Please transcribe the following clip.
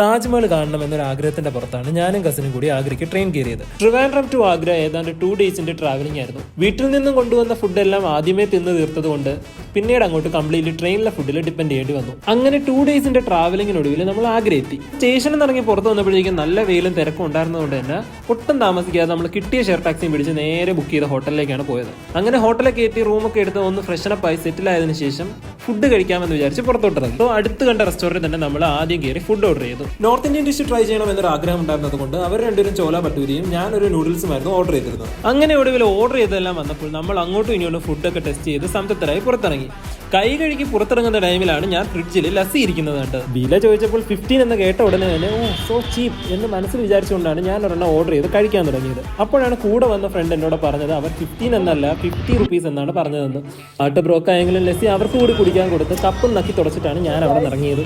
താജ്മഹൽ കാണണം എന്നൊരു ആഗ്രഹത്തിന്റെ പുറത്താണ് ഞാനും കസിനും കൂടി ആഗ്രയ്ക്ക് ട്രെയിൻ കയറിയത്. ട്രിവാൻഡ്രം ടു ആഗ്ര ഏതാണ്ട് ടു ഡേയ്സിന്റെ ട്രാവലിംഗ് ആയിരുന്നു. വീട്ടിൽ നിന്നും കൊണ്ടുവന്ന ഫുഡ് എല്ലാം ആദ്യമേ തിന്ന് തീർത്തത് കൊണ്ട് പിന്നീട് അങ്ങോട്ട് കംപ്ലീറ്റ്ലി ട്രെയിനിലെ ഫുഡിൽ ഡിപ്പെൻഡ് ചെയ്യേണ്ടി വന്നു. അങ്ങനെ ടു ഡേയ്സിന്റെ ട്രാവലിംഗിനൊടുവിൽ നമ്മൾ ആഗ്ര എത്തി സ്റ്റേഷനിൽ നിന്ന് ഇറങ്ങി പുറത്ത് വന്നപ്പോഴേക്കും നല്ല വെയിലും തിരക്കും ഉണ്ടായിരുന്നതുകൊണ്ട് തന്നെ ഒട്ടും താമസിക്കാതെ നമ്മൾ കിട്ടിയ ഷെയർ ടാക്സിയും പിടിച്ച് നേരെ ബുക്ക് ചെയ്ത ഹോട്ടലിലേക്കാണ് പോയത്. അങ്ങനെ ഹോട്ടലിൽ കയറ്റി റൂമൊക്കെ എടുത്ത് ഒന്ന് ഫ്രഷ് സെറ്റിൽ ആയതിനു ശേഷം ഫുഡ് കഴിക്കാമെന്ന് വിചാരിച്ച് പുറത്തോട്ടിറങ്ങി അപ്പോൾ അടുത്ത് കണ്ട റെസ്റ്റോറന്റ് തന്നെ നമ്മൾ ആദ്യം കയറി ഫുഡ് ഓർഡർ ചെയ്തു. നോർത്ത് ഇന്ത്യൻ ഡിഷ് ട്രൈ ചെയ്യണം എന്നൊരു ആഗ്രഹം ഉണ്ടായിരുന്നത് കൊണ്ട് അവർ രണ്ടുപേരും ചോല ഭട്ടൂരിയും ഞാനൊരു നൂഡിൽസുമായിരുന്നു ഓർഡർ ചെയ്തിരുന്നത്. അങ്ങനെ ഒടുവിൽ ഓർഡർ ചെയ്തെല്ലാം വന്നപ്പോൾ നമ്മൾ അങ്ങോട്ടും ഇങ്ങോട്ടും ഫുഡൊക്കെ ടെസ്റ്റ് ചെയ്ത് സംതൃപ്തരായി പുറത്തിറങ്ങി. കൈ കഴുകി പുറത്തിറങ്ങുന്ന ടൈമിലാണ് ഞാൻ ഫ്രിഡ്ജിൽ ലസ്സി ഇരിക്കുന്നത് കണ്ട് വില ചോദിച്ചപ്പോൾ ഫിഫ്റ്റീൻ എന്ന് കേട്ട ഉടനെ തന്നെ ഓ സോ ചീപ്പ് എന്ന് മനസ്സിൽ വിചാരിച്ചുകൊണ്ടാണ് ഞാൻ ഒരെണ്ണം ഓർഡർ ചെയ്ത് കഴിക്കാൻ തുടങ്ങിയത്. അപ്പോഴാണ് കൂടെ വന്ന ഫ്രണ്ട് എന്നോട് പറഞ്ഞത് അവർ ഫിഫ്റ്റീൻ എന്നല്ല ഫിഫ്റ്റി റുപ്പീസ് എന്നാണ് പറഞ്ഞതെന്ന്. ആട്ട് ബ്രോക്കായെങ്കിലും ലസ്സി അവർക്ക് കൂടി കുടിക്കാൻ കൊടുത്ത് കപ്പും നക്കി തുടച്ചിട്ടാണ് ഞാൻ അവിടെ ഇറങ്ങിയത്